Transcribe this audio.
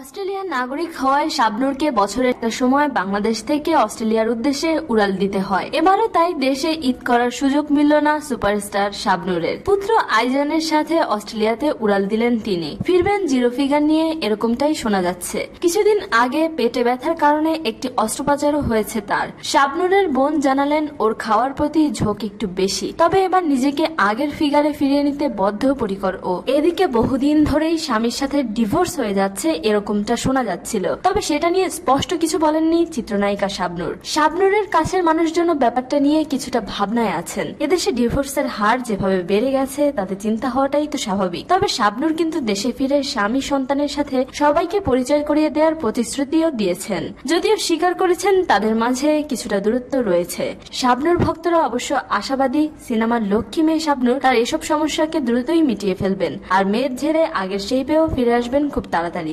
অস্ট্রেলিয়ার নাগরিক হওয়ায় শাবনুরকে বছরের একটা সময় বাংলাদেশ থেকে অস্ট্রেলিয়ার উদ্দেশ্যে উড়াল দিতে হয়। এবারও তাই দেশে ঈদ করার সুযোগ মিলল না সুপারস্টার শাবনুরের। পুত্র আইজানের সাথে অস্ট্রেলিয়াতে উড়াল দিলেন তিনি। ফিরবেন জিরো ফিগার নিয়ে এরকমটাই শোনা যাচ্ছে। কিছুদিন আগে পেটে ব্যথার কারণে একটি অস্ত্রোপচারও হয়েছে তার। শাবনুরের বোন জানালেন, ওর খাওয়ার প্রতি ঝোঁক একটু বেশি। তবে এবার নিজেকে আগের ফিগারে ফিরিয়ে নিতে বদ্ধপরিকর ও। এদিকে বহুদিন ধরেই স্বামীর সাথে ডিভোর্স হয়ে যাচ্ছে এরকমটা শোনা যাচ্ছিল। তবে সেটা নিয়ে স্পষ্ট কিছু বলেননি চিত্রনায়িকা শাবনুর। শাবনুরের কাছের মানুষজন ব্যাপারটা নিয়ে কিছুটা ভাবনায় আছেন। এদেশে ডিভোর্সের হার যেভাবে বেড়ে গেছে, তাতে চিন্তা হওয়াটাই তো স্বাভাবিক। তবে শাবনুর কিন্তু দেশে ফিরে স্বামী সন্তানের সাথে সবাইকে পরিচয় করিয়ে দেওয়ার প্রতিশ্রুতিও দিয়েছেন। যদিও স্বীকার করেছেন তাদের মাঝে কিছুটা দূরত্ব রয়েছে। শাবনুর ভক্তরা অবশ্য আশাবাদী সিনেমার লক্ষ্মী মেয়ে শাবনুর তার এসব সমস্যাকে দ্রুতই মিটিয়ে ফেলবেন। আর মেয়ের ঝেড়ে আগের সেই পেয়েও ফিরে আসবেন খুব তাড়াতাড়ি।